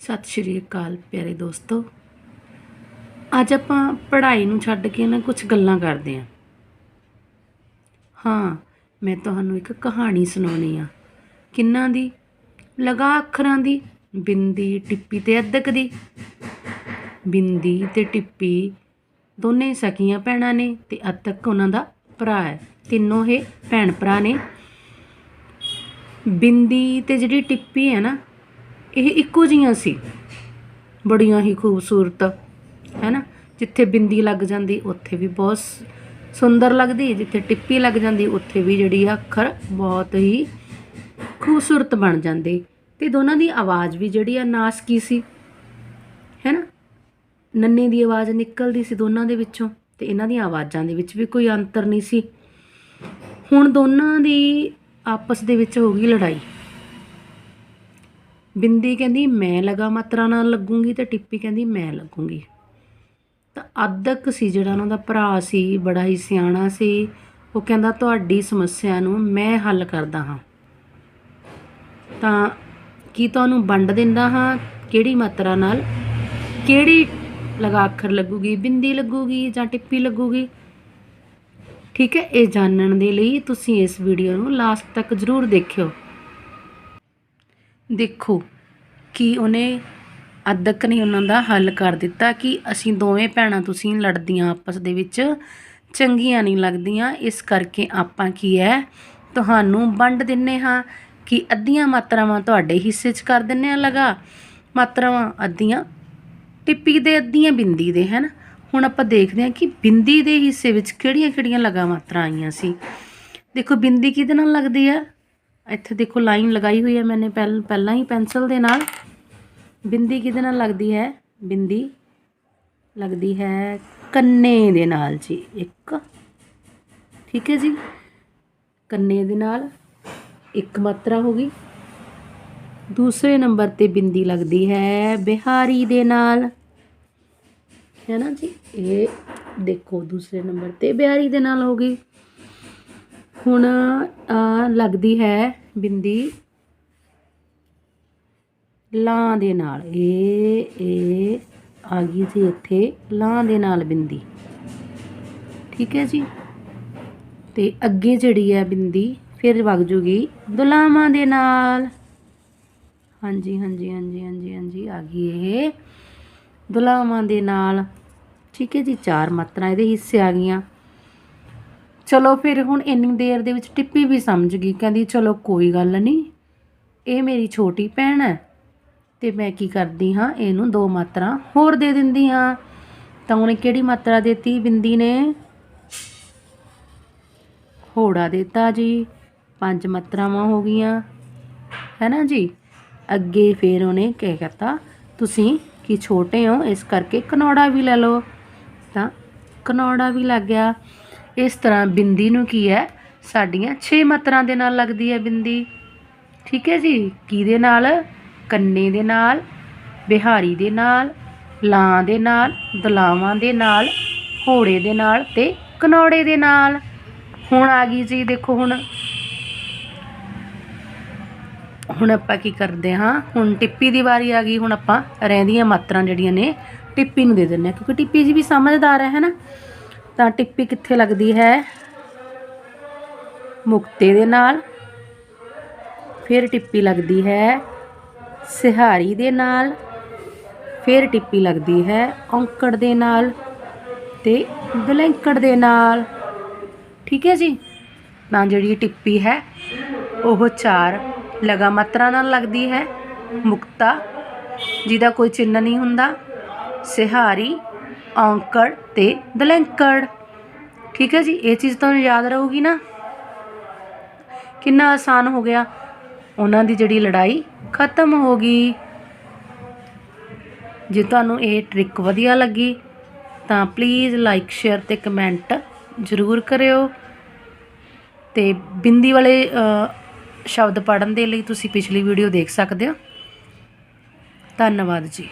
ਸਤਿ ਸ਼੍ਰੀ ਅਕਾਲ ਪਿਆਰੇ ਦੋਸਤੋ। ਅੱਜ ਆਪਾਂ ਪੜ੍ਹਾਈ ਨੂੰ ਛੱਡ ਕੇ ਨਾ ਕੁਝ ਗੱਲਾਂ ਕਰਦੇ ਹਾਂ। ਹਾਂ, ਮੈਂ ਤੁਹਾਨੂੰ ਇੱਕ ਕਹਾਣੀ ਸੁਣਾਉਣੀ ਆ। ਕਿੰਨਾਂ ਦੀ? ਲਗਾ ਅੱਖਰਾਂ ਦੀ, ਬਿੰਦੀ, ਟਿੱਪੀ ਤੇ ਅੱਧਕ ਦੀ। ਬਿੰਦੀ ਤੇ ਟਿੱਪੀ ਦੋਨੇ ਸਕੀਆਂ ਭੈਣਾਂ ਨੇ ਤੇ ਅੱਧਕ ਉਹਨਾਂ ਦਾ ਭਰਾ ਹੈ। ਤਿੰਨੋਂ ਇਹ ਭੈਣ ਭਰਾ ਨੇ। ਬਿੰਦੀ ਤੇ ਜਿਹੜੀ ਟਿੱਪੀ ਹੈ ਨਾ ਇਹ ਇੱਕੋ ਜੀਆਂ ਸੀ। ਬੜੀਆਂ ਹੀ ਖੂਬਸੂਰਤ, ਹੈ ਨਾ? ਜਿੱਥੇ ਬਿੰਦੀ ਲੱਗ ਜਾਂਦੀ, ਉੱਥੇ ਵੀ ਬਹੁਤ ਸ- ਸੁੰਦਰ ਲੱਗਦੀ, ਜਿੱਥੇ ਟਿੱਪੀ ਲੱਗ ਜਾਂਦੀ, ਉੱਥੇ ਵੀ ਜਿਹੜੀ ਆ ਅੱਖਰ ਬਹੁਤ ਹੀ ਖੂਬਸੂਰਤ ਬਣ ਜਾਂਦੇ। ਤੇ ਦੋਨਾਂ ਦੀ ਆਵਾਜ਼ ਵੀ ਜਿਹੜੀ ਆ ਨਾਸਕੀ ਸੀ, ਹੈ ਨਾ? ਨੰਨੇ ਦੀ ਆਵਾਜ਼ ਨਿਕਲਦੀ ਸੀ ਦੋਨਾਂ ਦੇ ਵਿੱਚੋਂ ਤੇ ਇਹਨਾਂ ਦੀਆਂ ਆਵਾਜ਼ਾਂ ਦੇ ਵਿੱਚ ਵੀ ਕੋਈ ਅੰਤਰ ਨਹੀਂ ਸੀ। ਹੁਣ ਦੋਨਾਂ ਦੀ ਆਪਸ ਦੇ ਵਿੱਚ ਹੋ ਗਈ ਲੜਾਈ। ਬਿੰਦੀ ਕਹਿੰਦੀ, ਮੈਂ ਲਗਾ ਮਾਤਰਾ ਨਾਲ ਲੱਗੂੰਗੀ ਤੇ ਟਿੱਪੀ ਕਹਿੰਦੀ, ਮੈਂ ਲੱਗੂੰਗੀ। ਤਾਂ ਅੱਧਕ ਸੀ ਜਿਹੜਾ ਉਹਨਾਂ ਦਾ ਭਰਾ ਸੀ, ਬੜਾ ਹੀ ਸਿਆਣਾ ਸੀ। ਉਹ ਕਹਿੰਦਾ, ਤੁਹਾਡੀ ਸਮੱਸਿਆ ਨੂੰ ਮੈਂ ਹੱਲ ਕਰਦਾ ਹਾਂ। ਤਾਂ ਕੀ ਤੁਹਾਨੂੰ ਵੰਡ ਦਿੰਦਾ ਹਾਂ? ਕਿਹੜੀ ਮਾਤਰਾ ਨਾਲ? ਕਿਹੜੀ ਲਗਾ ਅੱਖਰ ਲੱਗੂਗੀ? ਬਿੰਦੀ ਲੱਗੂਗੀ ਜਾਂ ਟਿੱਪੀ ਲੱਗੂਗੀ? ਠੀਕ ਹੈ, ਇਹ ਜਾਣਨ ਦੇ ਲਈ ਤੁਸੀਂ ਇਸ ਵੀਡੀਓ ਨੂੰ ਲਾਸਟ ਤੱਕ ਜ਼ਰੂਰ ਦੇਖਿਓ। ਦੇਖੋ ਕਿ ਉਹਨੇ ਅੱਧਕ ਨੇ ਉਹਨਾਂ ਦਾ ਹੱਲ ਕਰ ਦਿੱਤਾ ਕਿ ਅਸੀਂ ਦੋਵੇਂ ਭੈਣਾਂ ਤੁਸੀਂ ਲੜਦੀਆਂ ਆਪਸ ਦੇ ਵਿੱਚ ਚੰਗੀਆਂ ਨਹੀਂ ਲੱਗਦੀਆਂ। ਇਸ ਕਰਕੇ ਆਪਾਂ ਕੀ ਹੈ, ਤੁਹਾਨੂੰ ਵੰਡ ਦਿੰਨੇ ਹਾਂ ਕਿ ਅੱਧੀਆਂ ਮਾਤਰਾਵਾਂ ਤੁਹਾਡੇ ਹਿੱਸੇ 'ਚ ਕਰ ਦਿੰਨੇ ਆ ਲਗਾ। ਮਾਤਰਾਵਾਂ ਅੱਧੀਆਂ ਟਿੱਪੀ ਦੇ, ਅੱਧੀਆਂ ਬਿੰਦੀ ਦੇ, ਹਨ? ਹੁਣ ਆਪਾਂ ਦੇਖਦੇ ਹਾਂ ਕਿ ਬਿੰਦੀ ਦੇ ਹਿੱਸੇ ਵਿੱਚ ਕਿਹੜੀਆਂ-ਕਿਹੜੀਆਂ ਲਗਾ ਮਾਤਰਾ ਆਈਆਂ ਸੀ। ਦੇਖੋ ਬਿੰਦੀ ਕਿਹਦੇ ਨਾਲ ਲੱਗਦੀ ਆ ਇੱਥੇ ਦੇਖੋ ਲਾਈਨ ਲਗਾਈ ਹੋਈ ਹੈ ਮੈਨੇ ਪਹਿਲ, ਪਹਿਲਾਂ ਹੀ ਪੈਨਸਲ ਦੇ ਨਾਲ। ਬਿੰਦੀ ਕਿਹਦੇ ਨਾਲ ਲੱਗਦੀ ਹੈ? ਬਿੰਦੀ ਲੱਗਦੀ ਹੈ ਕੰਨੇ ਦੇ ਨਾਲ ਜੀ, ਇੱਕ। ਠੀਕ ਹੈ ਜੀ? ਕੰਨੇ ਦੇ ਨਾਲ ਇੱਕ ਮਾਤਰਾ ਹੋ ਗਈ। ਦੂਸਰੇ ਨੰਬਰ ਤੇ ਬਿੰਦੀ ਲੱਗਦੀ ਹੈ ਬਿਹਾਰੀ ਦੇ ਨਾਲ। ਹੈ ਨਾ ਜੀ? ਇਹ ਦੇਖੋ ਦੂਸਰੇ ਨੰਬਰ ਤੇ ਬਿਹਾਰੀ ਦੇ ਨਾਲ ਹੋ ਗਈ। ਹੁਣ ਲੱਗਦੀ ਹੈ ਬਿੰਦੀ। ਲਾਂ ਦੇ ਨਾਲ। ਇਹ ਇਹ ਆ ਗਈ ਜੀ ਇੱਥੇ। ਲਾਂ ਦੇ ਨਾਲ ਬਿੰਦੀ। ਠੀਕ ਹੈ ਜੀ? ਤੇ ਅੱਗੇ ਜਿਹੜੀ ਹੈ ਬਿੰਦੀ, ਫਿਰ ਵਗ ਜੂਗੀ ਦੁਲਾਵਾਂ ਦੇ ਨਾਲ। ਹਾਂਜੀ ਹਾਂਜੀ ਹਾਂਜੀ ਹਾਂਜੀ ਹਾਂਜੀ, ਆ ਗਈ ਇਹ। ਦੁਲਾਵਾਂ ਦੇ ਨਾਲ। ਠੀਕ ਹੈ ਜੀ, ਚਾਰ ਮਾਤਰਾ ਇਹਦੇ ਹਿੱਸੇ ਆ ਗਈਆਂ। ਚਲੋ ਫਿਰ ਹੁਣ ਇੰਨੀ ਦੇਰ ਦੇ ਵਿੱਚ ਟਿੱਪੀ ਵੀ ਸਮਝ ਗਈ, ਕਹਿੰਦੀ ਚਲੋ ਕੋਈ ਗੱਲ ਨਹੀਂ, ਇਹ ਮੇਰੀ ਛੋਟੀ ਭੈਣ ਹੈ ਤੇ ਮੈਂ ਕੀ ਕਰਦੀ ਹਾਂ, ਇਹਨੂੰ ਦੋ ਮਾਤਰਾ ਹੋਰ ਦੇ ਦਿੰਦੀ ਹਾਂ। ਤਾਂ ਉਹਨੇ ਕਿਹੜੀ ਮਾਤਰਾ ਦਿੱਤੀ ਬਿੰਦੀ ਨੇ? ਹੋੜਾ ਦਿੱਤਾ ਜੀ, ਪੰਜ ਮਾਤਰਾਵਾਂ ਹੋ ਗਈਆਂ ਹੈ ਨਾ ਜੀ? ਅੱਗੇ ਫਿਰ ਉਹਨੇ ਕਹਿ ਕਰਤਾ ਤੁਸੀਂ ਕੀ ਛੋਟੇ ਹੋ, ਇਸ ਕਰਕੇ ਕਨੌੜਾ ਵੀ ਲੈ ਲਓ। ਤਾਂ ਕਨੌੜਾ ਵੀ ਲੱਗ ਗਿਆ। ਇਸ ਤਰ੍ਹਾਂ ਬਿੰਦੀ ਨੂੰ ਕੀ ਹੈ? ਸਾਡੀਆਂ 6 ਮਾਤਰਾ ਦੇ ਨਾਲ ਲੱਗਦੀ ਹੈ ਬਿੰਦੀ। ਠੀਕ ਹੈ ਜੀ? ਕਿਹਦੇ ਨਾਲ? ਕੰਨੇ ਦੇ ਨਾਲ, ਬਿਹਾਰੀ ਦੇ ਨਾਲ, ਲਾਂ ਦੇ ਨਾਲ, ਦਲਾਵਾਂ ਦੇ ਨਾਲ, ਘੋੜੇ ਦੇ ਨਾਲ ਤੇ ਕਨੌੜੇ ਦੇ ਨਾਲ। ਹੁਣ ਆ ਗਈ ਜੀ, ਦੇਖੋ ਹੁਣ। ਹੁਣ ਆਪਾਂ ਕੀ ਕਰਦੇ ਹਾਂ? ਹੁਣ ਟਿੱਪੀ ਦੀ ਵਾਰੀ ਆ ਗਈ, ਹੁਣ ਆਪਾਂ ਰਹਿੰਦੀਆਂ ਮਾਤਰਾ ਜਿਹੜੀਆਂ ਨੇ, ਟਿੱਪੀ ਨੂੰ ਦੇ ਦਿੰਦੇ ਹਾਂ, ਕਿਉਂਕਿ ਟਿੱਪੀ ਜੀ ਵੀ ਸਮਝਦਾਰ ਹੈ ਨਾ? ਤਾਂ ਟਿੱਪੀ ਕਿੱਥੇ ਲੱਗਦੀ ਹੈ? ਮੁਕਤੇ ਦੇ ਨਾਲ। ਫਿਰ ਟਿੱਪੀ ਲੱਗਦੀ ਹੈ ਸਿਹਾਰੀ ਦੇ ਨਾਲ। ਫਿਰ ਟਿੱਪੀ ਲੱਗਦੀ ਹੈ ਔਂਕੜ ਦੇ ਨਾਲ ਤੇ ਗਲੈਂਕੜ ਦੇ ਨਾਲ। ਠੀਕ ਹੈ ਜੀ? ਤਾਂ ਜਿਹੜੀ ਟਿੱਪੀ ਹੈ, ਉਹ ਚਾਰ ਲਗਾ ਮਾਤਰਾ ਨਾਲ ਲੱਗਦੀ ਹੈ। ਮੁਕਤਾ, ਜਿਹਦਾ ਕੋਈ ਚਿੰਨ੍ਹ ਨਹੀਂ ਹੁੰਦਾ। ਸਿਹਾਰੀ ਔਂਕੜ ਤੇ ਦਲੈਂਕੜ। ਠੀਕ ਹੈ ਜੀ, ਇਹ ਚੀਜ਼ ਤੁਹਾਨੂੰ ਯਾਦ ਰਹੂਗੀ ਨਾ? ਕਿੰਨਾ ਆਸਾਨ ਹੋ ਗਿਆ। ਉਹਨਾਂ ਦੀ ਜਿਹੜੀ ਲੜਾਈ ਖਤਮ ਹੋ ਗਈ। ਜੇ ਤੁਹਾਨੂੰ ਇਹ ਟ੍ਰਿਕ ਵਧੀਆ ਲੱਗੀ, ਤਾਂ ਪਲੀਜ਼ ਲਾਈਕ ਸ਼ੇਅਰ ਤੇ ਕਮੈਂਟ ਜ਼ਰੂਰ ਕਰਿਓ। ਤੇ ਬਿੰਦੀ ਵਾਲੇ ਸ਼ਬਦ ਪੜਨ ਦੇ ਲਈ ਤੁਸੀਂ ਪਿਛਲੀ ਵੀਡੀਓ ਦੇਖ ਸਕਦੇ ਹੋ। ਧੰਨਵਾਦ ਜੀ।